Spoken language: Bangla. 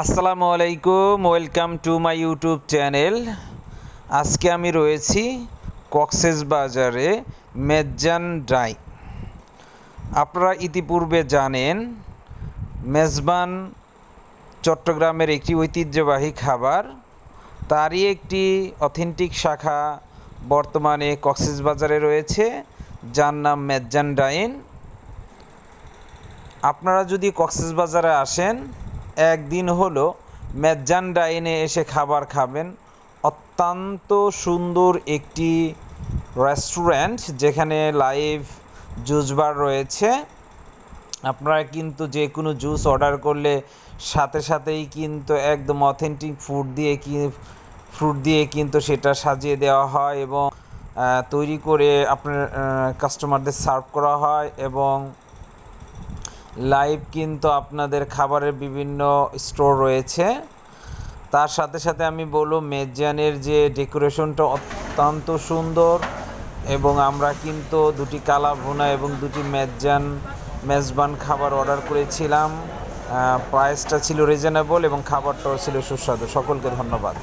আসসালামু আলাইকুম, welcome to my YouTube channel. আজকে আমি রয়েছি কক্সেস বাজারে মেজান ড্রাই। আপনারা ইতিপূর্বে জানেন, মেজবান চট্টগ্রামের একটি ঐতিহ্যবাহী খাবার। তারই একটি অথেন্টিক শাখা বর্তমানে কক্সেস বাজারে রয়েছে, যার নাম মেজান ডাইন আপনারা যদি কক্সেস বাজারে আসেন একদিন হলো মেজান ডাইনে এসে খাবার খাবেন। অত্যন্ত সুন্দর একটি রেস্টুরেন্ট যেখানে লাইভ জুস বার রয়েছে। আপনারা কিন্তু যে কোনো জুস অর্ডার করলে সাথে সাথেই কিন্তু একদম অথেন্টিক ফুড দিয়ে কি ফ্রুট দিয়ে কিন্তু সেটা সাজিয়ে দেওয়া হয় এবং তৈরি করে আপনার কাস্টমারদের সার্ভ করা হয় এবং লাইভ কিন্তু আপনাদের খাবারের বিভিন্ন স্টোর রয়েছে। তার সাথে সাথে আমি বলব, মেজানের যে ডেকোরেশনটা অত্যন্ত সুন্দর এবং আমরা কিন্তু দুটি কালা ভুনা এবং দুটি মেজান, মেজবান খাবার অর্ডার করেছিলাম। প্রাইসটা ছিল রিজনেবল এবং খাবারটাও ছিল সুস্বাদু। সকলকে ধন্যবাদ।